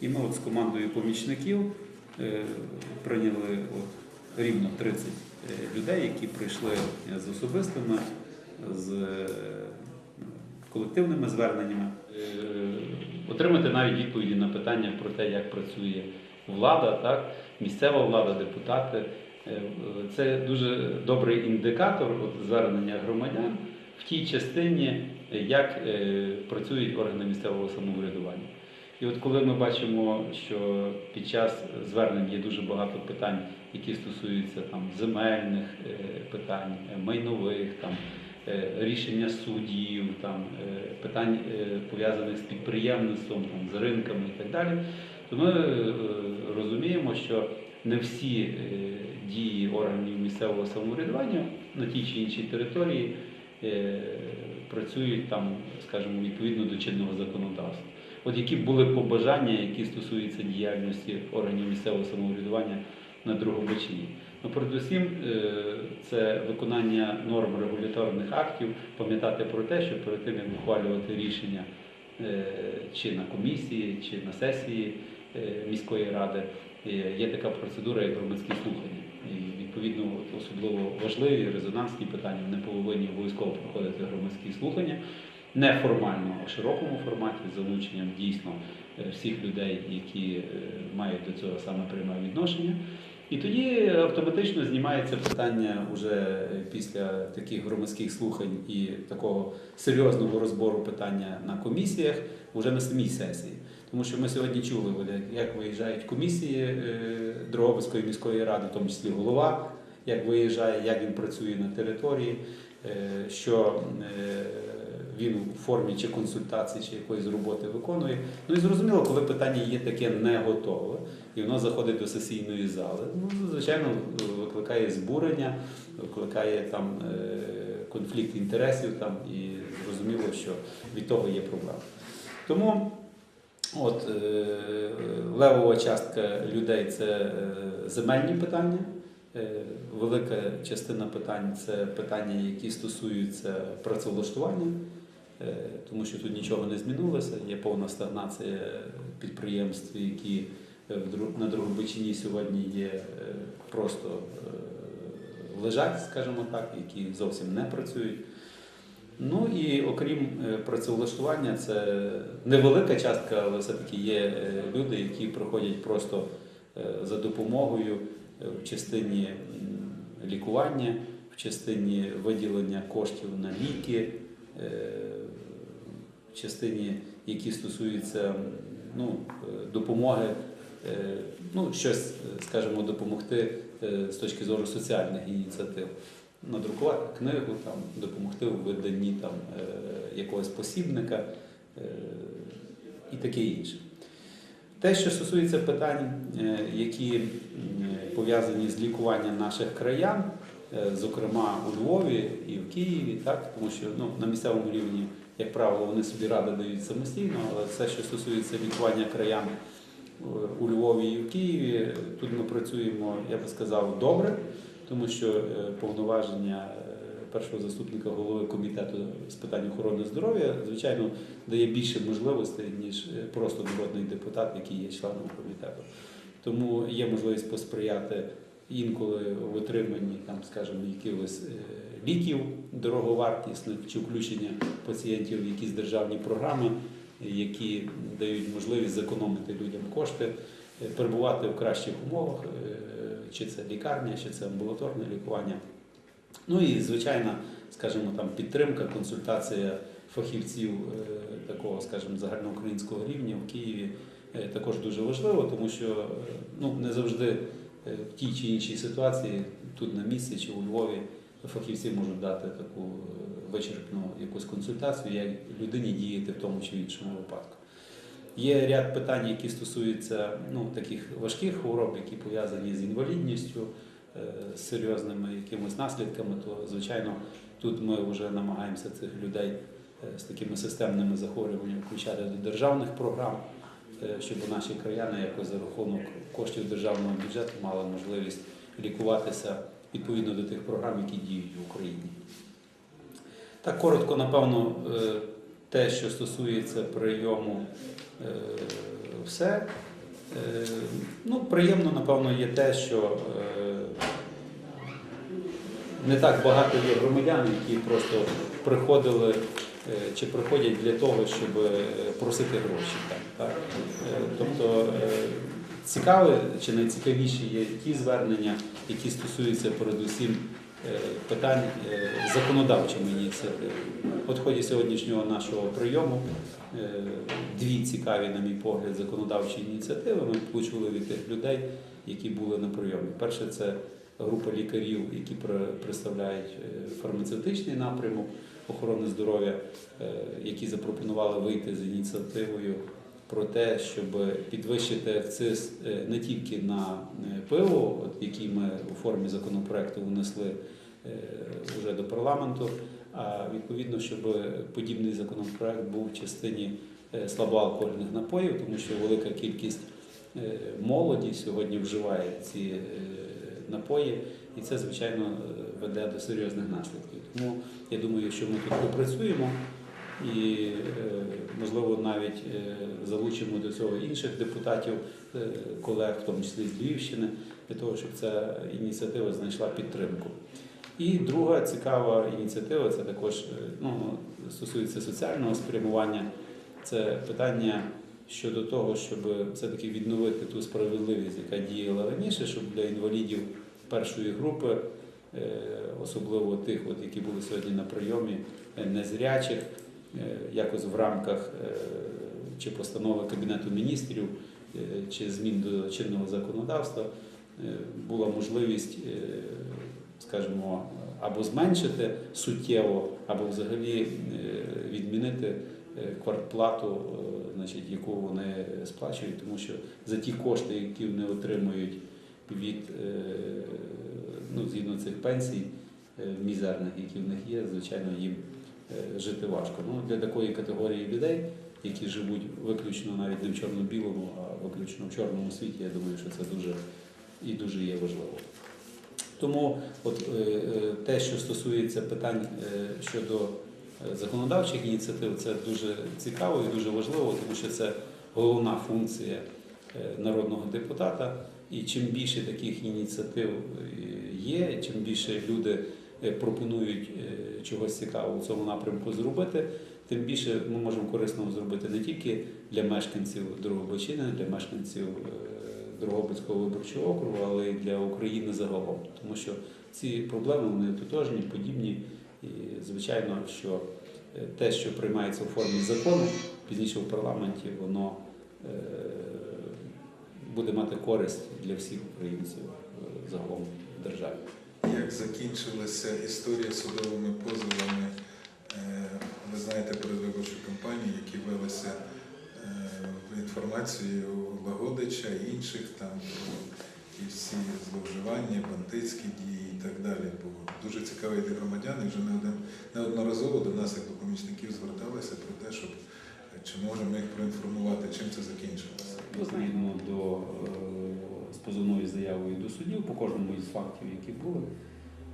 І ми от з командою помічників е, прийняли от рівно 30 е, людей, які прийшли з особистими, з е, колективними зверненнями. Е, Отримати навіть відповіді на питання про те, як працює влада, так, місцева влада, депутати. Е, е, Це дуже добрий індикатор от, звернення громадян в тій частині, е, як е, працюють органи місцевого самоврядування. І от коли ми бачимо, що під час звернень є дуже багато питань, які стосуються там земельних е, питань, е, майнових, там е, рішення суддів, там питань пов'язаних з підприємництвом, там з ринками і так далі, то ми розуміємо, що не всі дії органів місцевого самоврядування на тій чи іншій території працюють там, скажімо, відповідно до чинного законодавства. От які були побажання, які стосуються діяльності органів місцевого самоврядування на Другобичині. Ну, передусім, е, це виконання норм регуляторних актів, пам'ятати про те, що перед тим, як ухвалювати рішення е, чи на комісії, чи на сесії е, міської ради, є така процедура, як громадські слухання. І відповідно, особливо важливі резонансні питання вони повинні обов'язково проходити громадські слухання неформально, а широкому форматі з залученням дійсно е, всіх людей, які е, мають до цього саме пряме відношення. І тоді автоматично знімається питання вже після таких громадських слухань і такого серйозного розбору питання на комісіях, вже на самій сесії. Тому що ми сьогодні чули, як виїжджають комісії е, Дрогобицької міської ради, в тому числі голова, як виїжджає, як він працює на території, що він у формі чи консультації, чи якоїсь роботи виконує. Ну і зрозуміло, коли питання є таке не готове, і воно заходить до сесійної зали, ну, звичайно, викликає збурення, викликає там е, конфлікт інтересів там, і зрозуміло, що від того є проблема. Тому от, е, левова частка людей це е, земельні питання. Велика частина питань це питання, які стосуються працевлаштування, тому що тут нічого не змінилося. Є повна стагнація підприємств, які е, на Другобичині сьогодні є е, просто е, лежать, скажімо так, які зовсім не працюють. Ну і окрім е, працевлаштування, це невелика частка, але все-таки є е, люди, які проходять просто е, за допомогою е, в частині лікування, в частині виділення коштів на ліки, е, частині, які стосуються ну, е, допомоги, е, ну, щось, е, скажімо, допомогти з точки зору соціальних ініціатив. Надрукувати книгу, там, допомогти у виданні там, якогось посібника і таке інше. Те, що стосується питань, які пов'язані з лікуванням наших краян, зокрема у Львові і в Києві, так, тому що ну, на місцевому рівні, як правило, вони собі ради дають самостійно, але все, що стосується лікування краян е, у Львові і в Києві, тут ми працюємо, я би сказав, добре, тому що е, повноваження е, першого заступника голови комітету з питань охорони здоров'я, звичайно, дає більше можливостей, ніж просто народний депутат, який є членом комітету. Тому є можливість посприяти інколи в отриманні там, скажімо, якихось ліків дороговартісних чи включення пацієнтів в якісь державні програми, які дають можливість зекономити людям кошти, е, перебувати в кращих умовах, е, чи це лікарня, чи це амбулаторне лікування. Ну і звичайно, скажімо, там підтримка, консультація фахівців е, такого, скажімо, загальноукраїнського рівня в Києві також дуже важливо, тому що ну, не завжди в тій чи іншій ситуації, тут на місці чи у Львові, фахівці можуть дати таку е, вичерпну якусь консультацію, як людині діяти в тому чи іншому випадку. Є ряд питань, які стосуються ну, таких важких хвороб, які пов'язані з інвалідністю, е, з серйозними якимись наслідками, то звичайно тут ми вже намагаємося цих людей е, з такими системними захворюваннями включати до державних програм, щоб наші краяни якось за рахунок коштів державного бюджету мали можливість лікуватися відповідно до тих програм, які діють в Україні. Так коротко, напевно, е, те, що стосується прийому е, все. Е, Ну, приємно, напевно, є те, що не так багато є громадян, які просто приходили чи приходять для того, щоб просити гроші. Так, так? Тобто е, цікаві чи найцікавіші є ті звернення, які стосуються передусім е, питань е, законодавчої ініціативи. От в ході сьогоднішнього нашого прийому е, дві цікаві, на мій погляд, законодавчі ініціативи ми почули від тих людей, які були на прийомі. Перше, це група лікарів, які пр- представляють фармацевтичний напрямок охорони здоров'я, які запропонували вийти з ініціативою про те, щоб підвищити акциз е, не тільки на е, пиво, от який ми у формі законопроекту внесли е, вже до парламенту, а відповідно, щоб подібний законопроект був в частині е, слабоалкогольних напоїв, тому що велика кількість е, молоді сьогодні вживає ці е, напої, і це, звичайно, е, веде до серйозних наслідків. Тому я думаю, що ми тут попрацюємо і, е, можливо, навіть е, залучимо до цього інших депутатів, е, колег, в тому числі з Львівщини, для того, щоб ця ініціатива знайшла підтримку. І друга цікава ініціатива це також ну, стосується соціального спрямування. Це питання щодо того, щоб все-таки відновити ту справедливість, яка діяла раніше, щоб для інвалідів першої групи, особливо тих, от, які були сьогодні на прийомі, незрячих, якось в рамках е, чи постанови Кабінету міністрів, е, чи змін до чинного законодавства е, була можливість, е, скажімо, або зменшити суттєво, або взагалі е, відмінити е, квартплату, е, значить, яку вони сплачують, тому що за ті кошти, які вони отримують від е, ну, згідно цих пенсій е, мізерних, які в них є, звичайно, їм е, жити важко. Ну, для такої категорії людей, які живуть виключно навіть не в чорно-білому, а виключно в чорному світі, я думаю, що це дуже і дуже є важливо. Тому от, е, е, те, що стосується питань е, щодо е, законодавчих ініціатив, це дуже цікаво і дуже важливо, тому що це головна функція е, народного депутата. І чим більше таких ініціатив е, є, чим більше люди е, пропонують е, чогось цікавого в цьому напрямку зробити, тим більше ми можемо корисно зробити не тільки для мешканців Другобичини, для мешканців е, Другобицького виборчого округу, але й для України загалом. Тому що ці проблеми вони тотожні, подібні. І звичайно, що е, те, що приймається у формі закону, пізніше в парламенті, воно е, буде мати користь для всіх українців е, загалом в державі. Як закінчилася історія судовими позовами, е, ви знаєте, передвиборчу кампанію, які велися е, в інформацію Лагодича і інших там ті всі зловживання, бандитські дії і так далі. Бо дуже цікаво для громадян, і вже не один неодноразово до нас, як до помічників, зверталися про те, щоб чи можемо їх проінформувати, чим це закінчилося. Згідно до е, заявою до судів по кожному із фактів, які були,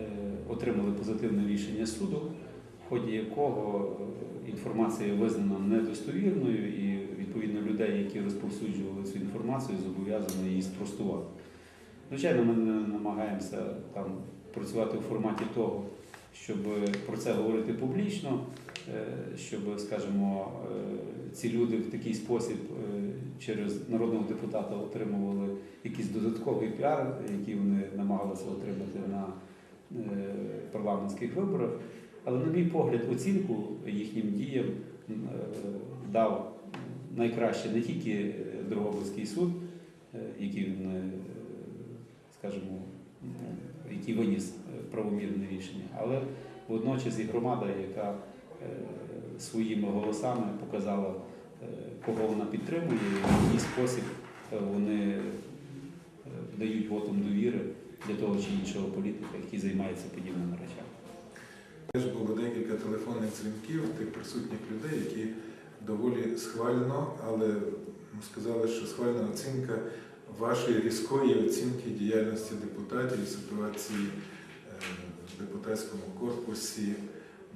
е, отримали позитивне рішення суду, в ході якого е, інформація визнана недостовірною, і відповідно людей, які розповсюджували цю інформацію, зобов'язані її спростувати. Звичайно, ми намагаємося там працювати в форматі того, щоб про це говорити публічно, е, щоб, скажімо, ці люди в такий спосіб е, через народного депутата отримували якийсь додатковий піар, який вони намагалися отримати на е, парламентських виборах. Але, на мій погляд, оцінку їхнім діям е, дав найкраще не тільки Дрогобицький суд, який він, скажімо, який виніс правомірне рішення, але водночас і громада, яка своїми голосами показала, е, кого вона підтримує, і в який спосіб е, вони е, дають вотом довіри для того чи іншого політика, який займається подібними речами. Теж було декілька телефонних дзвінків тих присутніх людей, які доволі схвально, але сказали, що схвальна оцінка вашої різкої оцінки діяльності депутатів і ситуації е, в депутатському корпусі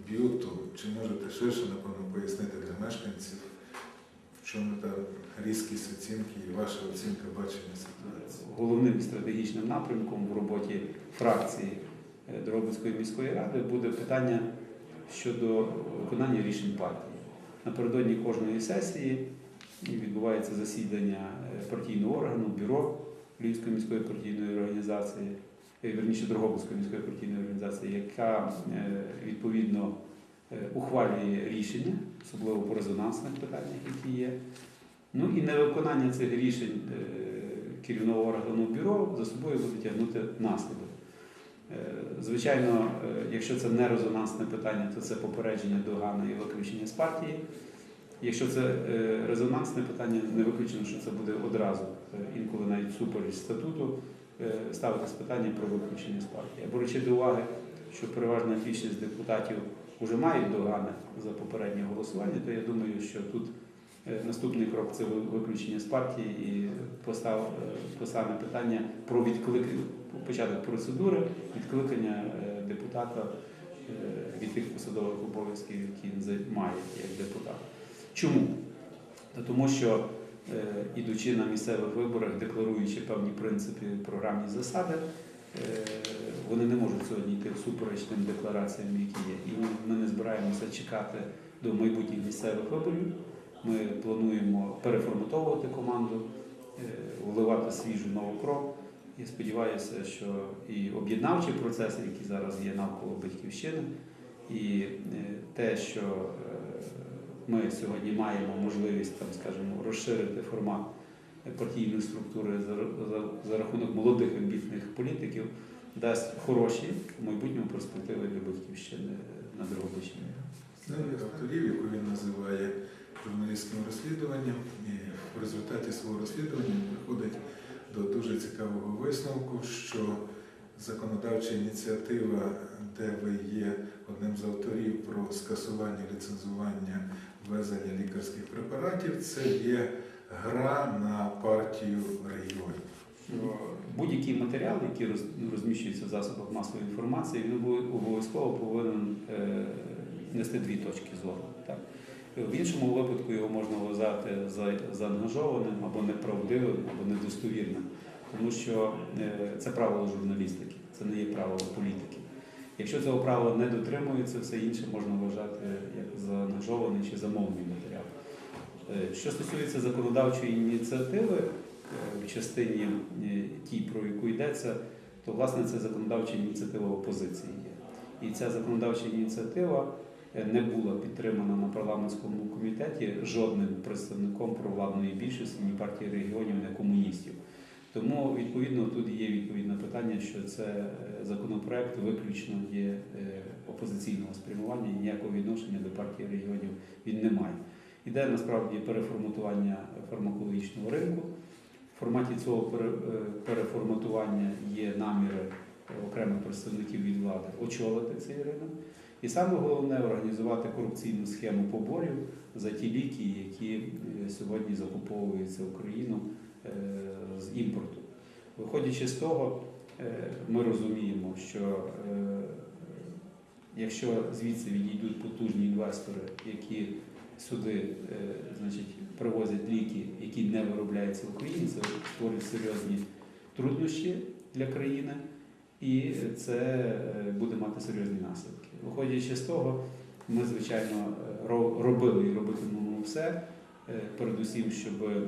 б'юту. Чи можете ширше, напевно, пояснити для мешканців, в чому та різкість оцінки і ваша оцінка бачення ситуації? Головним стратегічним напрямком в роботі фракції е, Дрогобицької міської ради буде питання щодо виконання рішень партії. Напередодні кожної сесії відбувається засідання е, партійного органу, бюро Львівської міської партійної організації, верніше Дрогобицької міської партійної організації, яка е, відповідно е, ухвалює рішення, особливо по резонансних питаннях, які є. Ну і невиконання цих рішень е, керівного органу бюро за собою буде тягнути наслідок. Е, Звичайно, е, якщо це не резонансне питання, то це попередження догана і виключення з партії. Якщо це е, резонансне питання, не виключено, що це буде одразу, е, інколи навіть супереч статуту, е, ставитись питання про виключення з партії. Беручи до уваги, що переважна більшість депутатів вже мають догани за попереднє голосування, то я думаю, що тут е, наступний крок це виключення з партії і постав, е, постане питання про відкликання, початок процедури відкликання е, депутата е, від тих посадових обов'язків, які він займає як депутат. Чому? Тому що, е, ідучи на місцевих виборах, декларуючи певні принципи, програмні засади, е, вони не можуть сьогодні йти всупереч тим деклараціям, які є. І ми не збираємося чекати до майбутніх місцевих виборів. Ми плануємо переформатовувати команду, е, вливати свіжу нову кров. І сподіваюся, що і об'єднавчі процеси, які зараз є навколо батьківщини, і е, те, що е, ми сьогодні маємо можливість там, скажімо, розширити формат партійної структури за, за, за рахунок молодих амбітних політиків, дасть хороші в майбутньому перспективи для батьківщини на Дрогобичині. Серед авторів, яку він називає журналістським розслідуванням, і в результаті свого розслідування приходить до дуже цікавого висновку, що законодавча ініціатива, де ви є одним з авторів про скасування ліцензування ввезення лікарських препаратів, це є гра на партію регіонів. Будь-який матеріал, який розміщується в засобах масової інформації, він обов'язково повинен е, нести дві точки зору. Так? В іншому випадку його можна вважати заангажованим або неправдивим, або недостовірним, тому що е, це правило журналістики, це не є правило політики. Якщо цього правила не дотримується, все інше можна вважати як заангажований чи замовний матеріал. Е, Що стосується законодавчої ініціативи е, в частині е, тій, про яку йдеться, то власне це законодавча ініціатива опозиції є. І ця законодавча ініціатива не була підтримана на парламентському комітеті жодним представником провладної більшості, ні партії регіонів, ні комуністів. Тому відповідно тут є відповідне питання, що це е, законопроект виключно є е, опозиційного спрямування, і ніякого відношення до партії регіонів він не має. Іде насправді переформатування фармакологічного ринку. В форматі цього е, переформатування є наміри окремих представників від влади очолити цей ринок. І саме головне організувати корупційну схему поборів за ті ліки, які сьогодні закуповуються Україну з імпорту. Виходячи з того, е, ми розуміємо, що е, якщо звідси відійдуть потужні інвестори, які сюди е, значить, привозять ліки, які не виробляються в Україні, це створить серйозні труднощі для країни, і це е, буде мати серйозні наслідки. Виходячи з того, ми, звичайно, е, робили і робитимемо все, е, передусім, щоб е,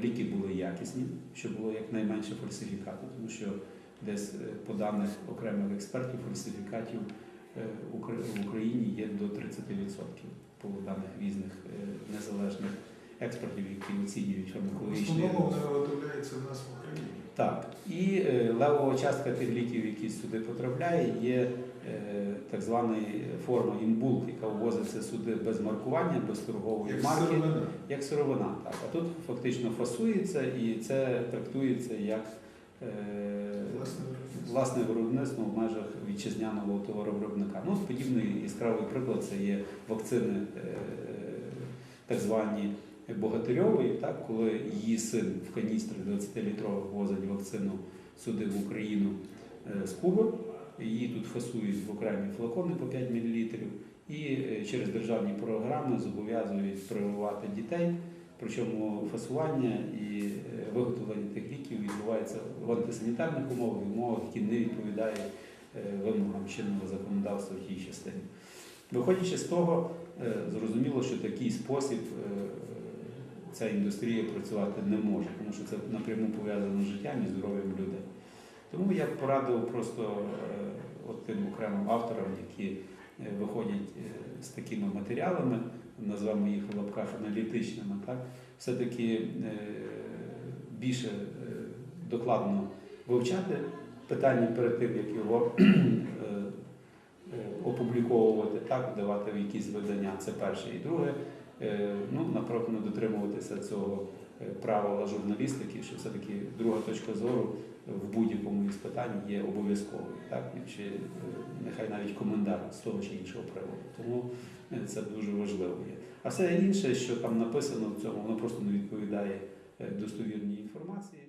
ліки були якісні, щоб було якнайменше фальсифікату, тому що десь е, по даних окремих експертів фальсифікатів е, в Україні є до 30% по даних різних е, незалежних експертів, які оцінюють В фармакологічний основному вона виготовляється в нас в Україні. так, і е, левова частка тих ліків, які сюди потрапляє, є е, так звана форма імбулк, яка ввозиться сюди без маркування, без торгової Як марки, сировина. як сировина. Так. А тут фактично фасується і це трактується як е, Власне виробництво. власне виробництво в межах вітчизняного товаровиробника. Ну, подібний яскравий приклад це є вакцини е, так звані Богатирьової, так, коли її син в каністрах 20-літрових возить вакцину сюди в Україну е, з Куби. Її тут фасують в окремі флакони по 5 мл і е, через державні програми зобов'язують прививати дітей Причому фасування і е, виготовлення тих ліків відбувається в антисанітарних умовах, в умовах, які не відповідають е, вимогам чинного законодавства в тій частині. Виходячи з того, зрозуміло, що такий спосіб ця індустрія працювати не може, тому що це напряму пов'язано з життям і здоров'ям людей. Тому я б порадив просто е, от тим окремим авторам, які е, виходять е, з такими матеріалами, назвемо їх в лапках аналітичними, так, все-таки більше докладно вивчати питання перед тим, як його опубліковувати, так, давати в якісь видання. Це перше. І друге, ну, напевно, дотримуватися цього правила журналістики, що все-таки друга точка зору в будь-якому із питань є обов'язковою, так, чи е, нехай навіть коментар з того чи іншого приводу. Тому е, це дуже важливо є. А все інше, що там написано в цьому, воно просто не відповідає е, достовірній інформації.